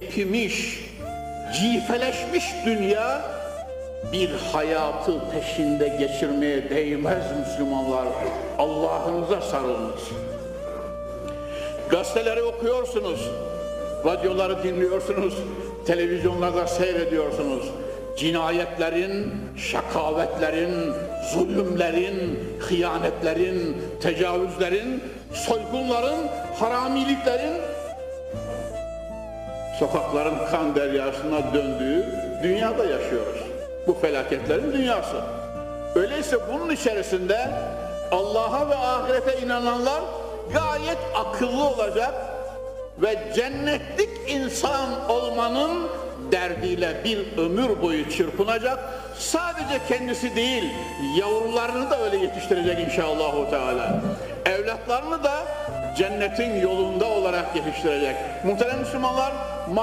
Pimiş, cifeleşmiş dünya bir hayatı peşinde geçirmeye değmez Müslümanlar. Allah'ınıza sarılınız. Gazeteleri okuyorsunuz, radyoları dinliyorsunuz, televizyonlarda seyrediyorsunuz. Cinayetlerin, şakavetlerin, zulümlerin, hıyanetlerin, tecavüzlerin, soygunların, haramiliklerin sokakların kan deryasına döndüğü dünyada yaşıyoruz. Bu felaketlerin dünyası. Öyleyse bunun içerisinde Allah'a ve ahirete inananlar gayet akıllı olacak ve cennetlik insan olmanın derdiyle bir ömür boyu çırpınacak. Sadece kendisi değil, yavrularını da öyle yetiştirecek inşallahü teala. Evlatlarını da cennetin yolunda olarak yetiştirecek. Muhterem Müslümanlar,